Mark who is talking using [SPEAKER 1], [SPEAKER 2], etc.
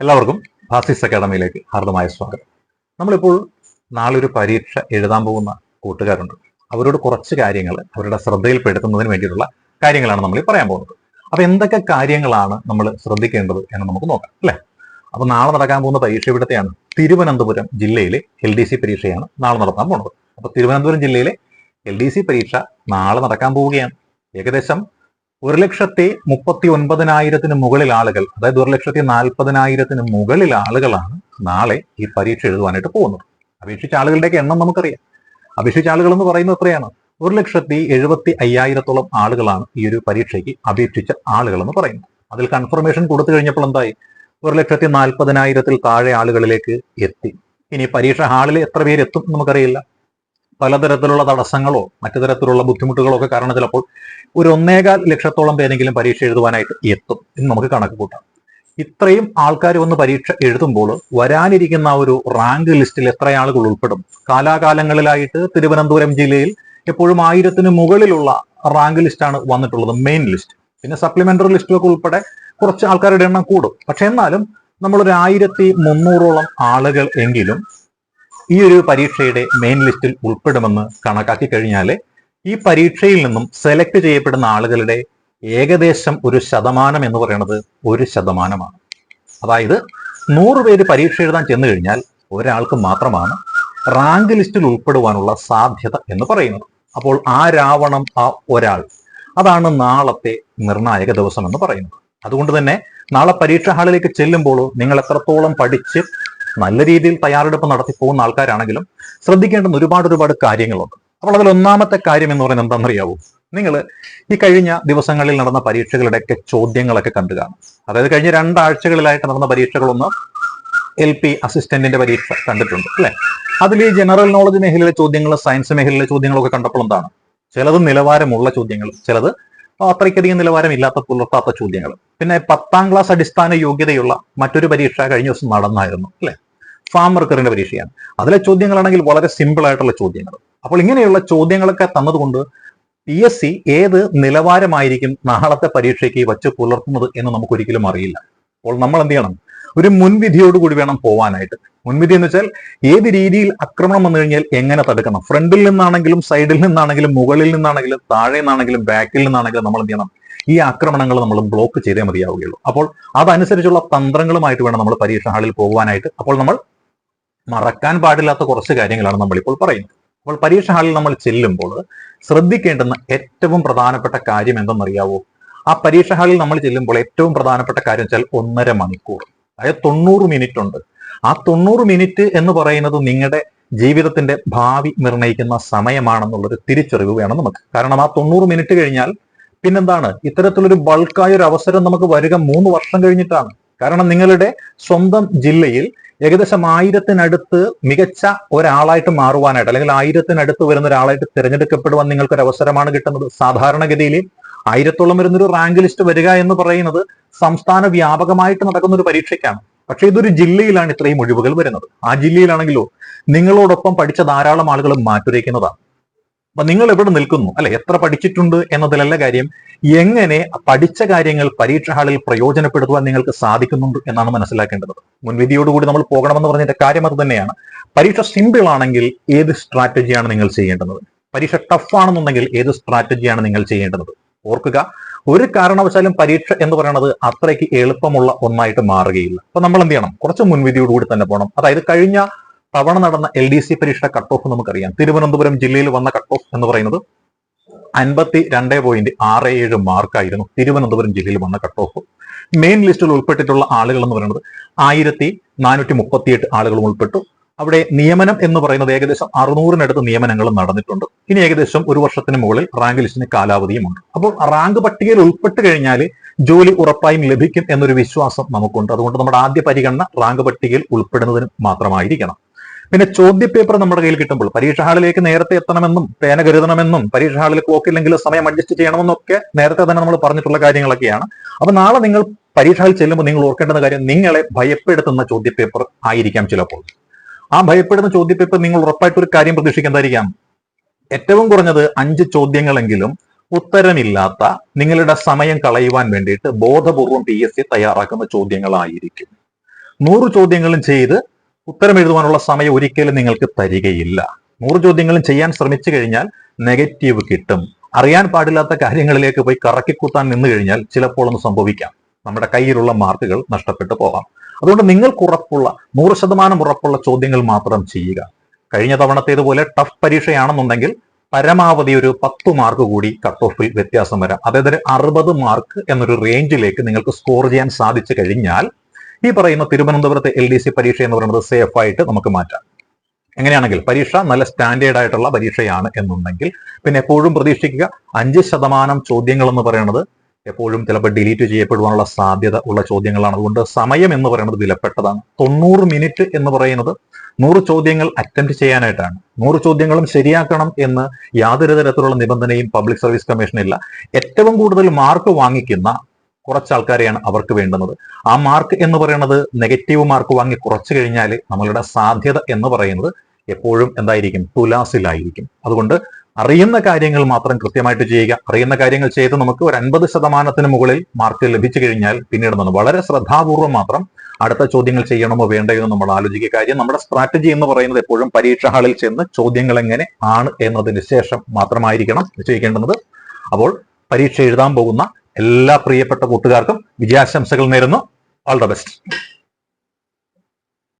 [SPEAKER 1] എല്ലാവർക്കും ഫാസിസ് അക്കാദമിയിലേക്ക് ഹാർദമായ സ്വാഗതം. നമ്മളിപ്പോൾ നാളെ ഒരു പരീക്ഷ എഴുതാൻ പോകുന്ന കൂട്ടുകാരുണ്ട്. അവരോട് കുറച്ച് കാര്യങ്ങൾ അവരുടെ ശ്രദ്ധയിൽപ്പെടുത്തുന്നതിന് വേണ്ടിയിട്ടുള്ള കാര്യങ്ങളാണ് നമ്മൾ പറയാൻ പോകുന്നത്. അപ്പൊ എന്തൊക്കെ കാര്യങ്ങളാണ് നമ്മൾ ശ്രദ്ധിക്കേണ്ടത് എന്ന് നമുക്ക് നോക്കാം അല്ലെ? അപ്പൊ നാളെ നടക്കാൻ പോകുന്ന പരീക്ഷ ഇവിടുത്തെയാണ്. തിരുവനന്തപുരം ജില്ലയിലെ എൽ ഡി സി പരീക്ഷയാണ് നാളെ നടത്താൻ പോകുന്നത്. അപ്പൊ തിരുവനന്തപുരം ജില്ലയിലെ എൽ ഡി സി പരീക്ഷ നാളെ നടക്കാൻ പോവുകയാണ്. ഏകദേശം ഒരു ലക്ഷത്തി മുപ്പത്തി ഒൻപതിനായിരത്തിന് മുകളിൽ ആളുകൾ അതായത് ഒരു ലക്ഷത്തി നാൽപ്പതിനായിരത്തിന് മുകളിൽ ആളുകളാണ് നാളെ ഈ പരീക്ഷ എഴുതുവാനായിട്ട് പോകുന്നത്. അപേക്ഷിച്ച ആളുകളുടെയൊക്കെ എണ്ണം നമുക്കറിയാം. അപേക്ഷിച്ച ആളുകൾ എന്ന് പറയുന്നത് എത്രയാണ്? ഒരു ലക്ഷത്തി എഴുപത്തി അയ്യായിരത്തോളം ആളുകളാണ് ഈ ഒരു പരീക്ഷയ്ക്ക് അപേക്ഷിച്ച ആളുകൾ എന്ന് പറയുന്നത്. അതിൽ കൺഫർമേഷൻ കൊടുത്തു കഴിഞ്ഞപ്പോൾ എന്തായി? ഒരു ലക്ഷത്തി നാൽപ്പതിനായിരത്തിൽ താഴെ ആളുകളിലേക്ക് എത്തി. ഇനി പരീക്ഷ ഹാളിൽ എത്ര പേര് എത്തും നമുക്കറിയില്ല. പലതരത്തിലുള്ള തടസ്സങ്ങളോ മറ്റു തരത്തിലുള്ള ബുദ്ധിമുട്ടുകളോ ഒക്കെ കാരണം ചിലപ്പോൾ ഒരു ഒന്നേകാൽ ലക്ഷത്തോളം പേരെങ്കിലും പരീക്ഷ എഴുതുവാനായിട്ട് എത്തും എന്ന് നമുക്ക് കണക്ക് കൂട്ടാം. ഇത്രയും ആൾക്കാർ വന്ന് പരീക്ഷ എഴുതുമ്പോൾ വരാനിരിക്കുന്ന ഒരു റാങ്ക് ലിസ്റ്റിൽ എത്ര ആളുകൾ ഉൾപ്പെടും? കാലാകാലങ്ങളിലായിട്ട് തിരുവനന്തപുരം ജില്ലയിൽ എപ്പോഴും ആയിരത്തിന് മുകളിലുള്ള റാങ്ക് ലിസ്റ്റാണ് വന്നിട്ടുള്ളത് മെയിൻ ലിസ്റ്റ്. പിന്നെ സപ്ലിമെന്ററി ലിസ്റ്റുകൾക്ക് ഉൾപ്പെടെ കുറച്ച് ആൾക്കാരുടെ എണ്ണം കൂടും. പക്ഷെ എന്നാലും നമ്മളൊരു ആയിരത്തി മുന്നൂറോളം ആളുകൾ എങ്കിലും ഈ ഒരു പരീക്ഷയുടെ മെയിൻ ലിസ്റ്റിൽ ഉൾപ്പെടുമെന്ന് കണക്കാക്കി കഴിഞ്ഞാൽ ഈ പരീക്ഷയിൽ നിന്നും സെലക്ട് ചെയ്യപ്പെടുന്ന ആളുകളുടെ ഏകദേശം ഒരു ശതമാനം എന്ന് പറയുന്നത് ഒരു ശതമാനമാണ്. അതായത് നൂറ് പേര് പരീക്ഷ എഴുതാൻ ചെന്നു കഴിഞ്ഞാൽ ഒരാൾക്ക് മാത്രമാണ് റാങ്ക് ലിസ്റ്റിൽ ഉൾപ്പെടുവാനുള്ള സാധ്യത എന്ന് പറയുന്നത്. അപ്പോൾ ആ ആരാവണം ആ ഒരാൾ അതാണ് നാളത്തെ നിർണായക ദിവസം എന്ന് പറയുന്നത്. അതുകൊണ്ട് തന്നെ നാളെ പരീക്ഷാ ഹാളിലേക്ക് ചെല്ലുമ്പോൾ നിങ്ങൾ എത്രത്തോളം പഠിച്ച് നല്ല രീതിയിൽ തയ്യാറെടുപ്പ് നടത്തി പോകുന്ന ആൾക്കാരാണെങ്കിലും ശ്രദ്ധിക്കേണ്ടുന്ന ഒരുപാട് ഒരുപാട് കാര്യങ്ങളുണ്ട്. അപ്പോൾ അതിൽ ഒന്നാമത്തെ കാര്യം എന്ന് പറയുന്നത് എന്താണെന്നറിയാവൂ? നിങ്ങൾ ഈ കഴിഞ്ഞ ദിവസങ്ങളിൽ നടന്ന പരീക്ഷകളുടെയൊക്കെ ചോദ്യങ്ങളൊക്കെ കണ്ടു കാണും അതായത് കഴിഞ്ഞ രണ്ടാഴ്ചകളിലായിട്ട് നടന്ന പരീക്ഷകളൊന്ന് എൽ പി അസിസ്റ്റന്റിന്റെ പരീക്ഷ കണ്ടിട്ടുണ്ട് അല്ലെ? അതിൽ ഈ ജനറൽ നോളജ് മേഖലയിലെ ചോദ്യങ്ങൾ സയൻസ് മേഖലയിലെ ചോദ്യങ്ങളൊക്കെ കണ്ടപ്പോൾ എന്താണ്? ചിലത് നിലവാരമുള്ള ചോദ്യങ്ങൾ ചിലത് അത്രയ്ക്കധികം നിലവാരമില്ലാത്ത പുലർത്താത്ത ചോദ്യങ്ങൾ. പിന്നെ പത്താം ക്ലാസ് അടിസ്ഥാന യോഗ്യതയുള്ള മറ്റൊരു പരീക്ഷ കഴിഞ്ഞ ദിവസം നടന്നായിരുന്നു അല്ലെ? ഫാം വർക്കറിന്റെ പരീക്ഷയാണ് അതിലെ ചോദ്യങ്ങളാണെങ്കിൽ വളരെ സിമ്പിൾ ആയിട്ടുള്ള ചോദ്യങ്ങൾ. അപ്പോൾ ഇങ്ങനെയുള്ള ചോദ്യങ്ങളൊക്കെ തന്നതുകൊണ്ട് പി എസ് സി ഏത് നിലവാരമായിരിക്കും നാളത്തെ പരീക്ഷയ്ക്ക് വച്ച് പുലർത്തുന്നത് എന്ന് നമുക്ക് ഒരിക്കലും അറിയില്ല. അപ്പോൾ നമ്മൾ എന്ത് ചെയ്യണം? ഒരു മുൻവിധിയോട് കൂടി വേണം പോവാനായിട്ട്. മുൻവിധി എന്ന് വെച്ചാൽ ഏത് രീതിയിൽ ആക്രമണം വന്നു കഴിഞ്ഞാൽ എങ്ങനെ തടുക്കണം? ഫ്രണ്ടിൽ നിന്നാണെങ്കിലും സൈഡിൽ നിന്നാണെങ്കിലും മുകളിൽ നിന്നാണെങ്കിലും താഴെ നിന്നാണെങ്കിലും ബാക്കിൽ നിന്നാണെങ്കിലും നമ്മൾ എന്ത് ചെയ്യണം? ഈ ആക്രമണങ്ങൾ നമ്മൾ ബ്ലോക്ക് ചെയ്തേ മതിയാവുകയുള്ളൂ. അപ്പോൾ അതനുസരിച്ചുള്ള തന്ത്രങ്ങളുമായിട്ട് വേണം നമ്മൾ പരീക്ഷ ഹാളിൽ പോകുവാനായിട്ട് അപ്പോൾ നമ്മൾ മറക്കാൻ പാടില്ലാത്ത കുറച്ച് കാര്യങ്ങളാണ് നമ്മളിപ്പോൾ പറയുന്നത്. അപ്പോൾ പരീക്ഷ ഹാളിൽ നമ്മൾ ചെല്ലുമ്പോൾ ശ്രദ്ധിക്കേണ്ടുന്ന ഏറ്റവും പ്രധാനപ്പെട്ട കാര്യം എന്തെന്നറിയാവോ? ആ പരീക്ഷ ഹാളിൽ നമ്മൾ ചെല്ലുമ്പോൾ ഏറ്റവും പ്രധാനപ്പെട്ട കാര്യം വെച്ചാൽ ഒന്നര മണിക്കൂർ. അതായത് തൊണ്ണൂറ് മിനിറ്റ് ഉണ്ട്. ആ തൊണ്ണൂറ് മിനിറ്റ് എന്ന് പറയുന്നത് നിങ്ങളുടെ ജീവിതത്തിന്റെ ഭാവി നിർണയിക്കുന്ന സമയമാണെന്നുള്ളൊരു തിരിച്ചറിവ് വേണം നമുക്ക്. കാരണം ആ തൊണ്ണൂറ് മിനിറ്റ് കഴിഞ്ഞാൽ പിന്നെന്താണ്? ഇത്തരത്തിലൊരു ബൾക്കായ ഒരു അവസരം നമുക്ക് വരിക മൂന്ന് വർഷം കഴിഞ്ഞിട്ടാണ്. കാരണം നിങ്ങളുടെ സ്വന്തം ജില്ലയിൽ ഏകദേശം ആയിരത്തിനടുത്ത് മികച്ച ഒരാളായിട്ട് മാറുവാനായിട്ട് അല്ലെങ്കിൽ ആയിരത്തിനടുത്ത് വരുന്ന ഒരാളായിട്ട് തിരഞ്ഞെടുക്കപ്പെടുവാൻ നിങ്ങൾക്കൊരു അവസരമാണ് കിട്ടുന്നത്. സാധാരണഗതിയിൽ ആയിരത്തോളം വരുന്നൊരു റാങ്ക് ലിസ്റ്റ് വരിക എന്ന് പറയുന്നത് സംസ്ഥാന വ്യാപകമായിട്ട് നടക്കുന്ന ഒരു പരീക്ഷയ്ക്കാണ്. പക്ഷേ ഇതൊരു ജില്ലയിലാണ് ഇത്രയും ഒഴിവുകൾ വരുന്നത്. ആ ജില്ലയിലാണെങ്കിലോ നിങ്ങളോടൊപ്പം പഠിച്ച ധാരാളം ആളുകൾ മാറ്റുരയ്ക്കുന്നതാണ്. നിങ്ങൾ എവിടെ നിൽക്കുന്നു? അല്ലെ എത്ര പഠിച്ചിട്ടുണ്ട് എന്നതിലല്ല കാര്യം. എങ്ങനെ പഠിച്ച കാര്യങ്ങൾ പരീക്ഷ ഹാളിൽ പ്രയോജനപ്പെടുത്തുവാൻ നിങ്ങൾക്ക് സാധിക്കുന്നുണ്ട് എന്നാണ് മനസ്സിലാക്കേണ്ടത്. മുൻവിധിയോടുകൂടി നമ്മൾ പോകണമെന്ന് പറഞ്ഞതിന്റെ കാര്യം അത് തന്നെയാണ്. പരീക്ഷ സിമ്പിൾ ആണെങ്കിൽ ഏത് സ്ട്രാറ്റജിയാണ് നിങ്ങൾ ചെയ്യേണ്ടത്? പരീക്ഷ ടഫ് ആണെന്നുണ്ടെങ്കിൽ ഏത് സ്ട്രാറ്റജിയാണ് നിങ്ങൾ ചെയ്യേണ്ടത്? ഓർക്കുക ഒരു കാരണവശാലും പരീക്ഷ എന്ന് പറയുന്നത് അത്രയ്ക്ക് എളുപ്പമുള്ള ഒന്നായിട്ട് മാറുകയില്ല. അപ്പൊ നമ്മൾ എന്ത് ചെയ്യണം? കുറച്ച് മുൻവിധിയോടുകൂടി തന്നെ പോകണം. അതായത് കഴിഞ്ഞ തവണ നടന്ന എൽ ഡി സി പരീക്ഷ കട്ട് ഓഫ് നമുക്കറിയാം. തിരുവനന്തപുരം ജില്ലയിൽ വന്ന കട്ട് ഓഫ് എന്ന് പറയുന്നത് അൻപത്തി രണ്ട് പോയിന്റ് ആറ് ഏഴ് മാർക്കായിരുന്നു തിരുവനന്തപുരം ജില്ലയിൽ വന്ന കട്ട് ഓഫ് മെയിൻ ലിസ്റ്റിൽ ഉൾപ്പെട്ടിട്ടുള്ള ആളുകൾ എന്ന് പറയുന്നത് ആയിരത്തി നാനൂറ്റി മുപ്പത്തിയെട്ട് ആളുകളും ഉൾപ്പെട്ടു. അവിടെ നിയമനം എന്ന് പറയുന്നത് ഏകദേശം അറുന്നൂറിനടുത്ത് നിയമനങ്ങൾ നടന്നിട്ടുണ്ട്. ഇനി ഏകദേശം ഒരു വർഷത്തിന് മുകളിൽ റാങ്ക് ലിസ്റ്റിന് കാലാവധിയുമുണ്ട് അപ്പോൾ റാങ്ക് പട്ടികയിൽ ഉൾപ്പെട്ട് കഴിഞ്ഞാൽ ജോലി ഉറപ്പായും ലഭിക്കും എന്നൊരു വിശ്വാസം നമുക്കുണ്ട്. അതുകൊണ്ട് നമ്മുടെ ആദ്യ പരിഗണന റാങ്ക് പട്ടികയിൽ ഉൾപ്പെടുന്നതിന് മാത്രമായിരിക്കണം. പിന്നെ ചോദ്യപേപ്പർ നമ്മുടെ കയ്യിൽ കിട്ടുമ്പോൾ പരീക്ഷ ഹാളിലേക്ക് നേരത്തെ എത്തണമെന്നും പേന കരുതണമെന്നും പരീക്ഷ ഹാളിൽ പോക്കില്ലെങ്കിൽ സമയം അഡ്ജസ്റ്റ് ചെയ്യണമെന്നൊക്കെ നേരത്തെ തന്നെ നമ്മൾ പറഞ്ഞിട്ടുള്ള കാര്യങ്ങളൊക്കെയാണ്. അപ്പൊ നാളെ നിങ്ങൾ പരീക്ഷ ഹാളിൽ ചെല്ലുമ്പോൾ നിങ്ങൾ ഓർക്കേണ്ടുന്ന കാര്യം നിങ്ങളെ ഭയപ്പെടുത്തുന്ന ചോദ്യപേപ്പർ ആയിരിക്കാം ചിലപ്പോൾ. ആ ഭയപ്പെടുന്ന ചോദ്യപേപ്പർ നിങ്ങൾ ഉറപ്പായിട്ട് ഒരു കാര്യം പ്രതീക്ഷിക്കുന്നതായിരിക്കാം. ഏറ്റവും കുറഞ്ഞത് അഞ്ച് ചോദ്യങ്ങളെങ്കിലും ഉത്തരമില്ലാത്ത നിങ്ങളുടെ സമയം കളയുവാൻ വേണ്ടിയിട്ട് ബോധപൂർവം പി എസ് സി തയ്യാറാക്കുന്ന ചോദ്യങ്ങളായിരിക്കും. നൂറ് ചോദ്യങ്ങളും ചെയ്ത് ഉത്തരം എഴുതുവാനുള്ള സമയം ഒരിക്കലും നിങ്ങൾക്ക് തരികയില്ല. നൂറ് ചോദ്യങ്ങളും ചെയ്യാൻ ശ്രമിച്ചു കഴിഞ്ഞാൽ നെഗറ്റീവ് കിട്ടും. അറിയാൻ പാടില്ലാത്ത കാര്യങ്ങളിലേക്ക് പോയി കറക്കിക്കൂത്താൻ നിന്ന് കഴിഞ്ഞാൽ ചിലപ്പോൾ ഒന്ന് സംഭവിക്കാം. നമ്മുടെ കയ്യിലുള്ള മാർക്കുകൾ നഷ്ടപ്പെട്ടു പോകാം. അതുകൊണ്ട് നിങ്ങൾക്ക് ഉറപ്പുള്ള നൂറ് ശതമാനം ഉറപ്പുള്ള ചോദ്യങ്ങൾ മാത്രം ചെയ്യുക. കഴിഞ്ഞ തവണത്തേതുപോലെ ടഫ് പരീക്ഷയാണെന്നുണ്ടെങ്കിൽ പരമാവധി ഒരു പത്ത് മാർക്ക് കൂടി കട്ട് ഓഫിൽ വ്യത്യാസം വരാം. അതായത് ഒരു അറുപത് മാർക്ക് എന്നൊരു റേഞ്ചിലേക്ക് നിങ്ങൾക്ക് സ്കോർ ചെയ്യാൻ സാധിച്ചു കഴിഞ്ഞാൽ ഈ പറയുന്ന തിരുവനന്തപുരത്തെ എൽ ഡി സി പരീക്ഷ എന്ന് പറയുന്നത് സേഫ് ആയിട്ട് നമുക്ക് മാറ്റാം. എങ്ങനെയാണെങ്കിൽ പരീക്ഷ നല്ല സ്റ്റാൻഡേർഡ് ആയിട്ടുള്ള പരീക്ഷയാണ് എന്നുണ്ടെങ്കിൽ പിന്നെ എപ്പോഴും പ്രതീക്ഷിക്കുക അഞ്ച് ശതമാനം ചോദ്യങ്ങൾ എന്ന് പറയുന്നത് എപ്പോഴും ചിലപ്പോൾ ഡിലീറ്റ് ചെയ്യപ്പെടുവാനുള്ള സാധ്യത ഉള്ള ചോദ്യങ്ങളാണ്. അതുകൊണ്ട് സമയം എന്ന് പറയുന്നത് വിലപ്പെട്ടതാണ്. തൊണ്ണൂറ് മിനിറ്റ് എന്ന് പറയുന്നത് നൂറ് ചോദ്യങ്ങൾ അറ്റംപ്റ്റ് ചെയ്യാനായിട്ടാണ്. നൂറ് ചോദ്യങ്ങളും ശരിയാക്കണം എന്ന് യാതൊരു തരത്തിലുള്ള നിബന്ധനയും പബ്ലിക് സർവീസ് കമ്മീഷനില്ല ഏറ്റവും കൂടുതൽ മാർക്ക് വാങ്ങിക്കുന്ന കുറച്ച് ആൾക്കാരെയാണ് അവർക്ക് വേണ്ടുന്നത്. ആ മാർക്ക് എന്ന് പറയുന്നത് നെഗറ്റീവ് മാർക്ക് വാങ്ങി കുറച്ച് കഴിഞ്ഞാൽ നമ്മളുടെ സാധ്യത എന്ന് പറയുന്നത് എപ്പോഴും എന്തായിരിക്കും? തുലാസിലായിരിക്കും. അതുകൊണ്ട് അറിയുന്ന കാര്യങ്ങൾ മാത്രം കൃത്യമായിട്ട് ചെയ്യുക. അറിയുന്ന കാര്യങ്ങൾ ചെയ്ത് നമുക്ക് ഒരു അൻപത് ശതമാനത്തിന് മുകളിൽ മാർക്ക് ലഭിച്ചു കഴിഞ്ഞാൽ പിന്നീട് നമ്മൾ വളരെ ശ്രദ്ധാപൂർവം മാത്രം അടുത്ത ചോദ്യങ്ങൾ ചെയ്യണമോ വേണ്ടയോ എന്ന് നമ്മൾ ആലോചിക്കുക. കാര്യം നമ്മുടെ സ്ട്രാറ്റജി എന്ന് പറയുന്നത് എപ്പോഴും പരീക്ഷാ ഹാളിൽ ചെന്ന് ചോദ്യങ്ങൾ എങ്ങനെ ആണ് എന്നതിന് ശേഷം മാത്രമായിരിക്കണം നിശ്ചയിക്കേണ്ടുന്നത്. അപ്പോൾ പരീക്ഷ എഴുതാൻ പോകുന്ന എല്ലാ പ്രിയപ്പെട്ട കൂട്ടുകാർക്കും വിജയാശംസകൾ നേരുന്നു. All the best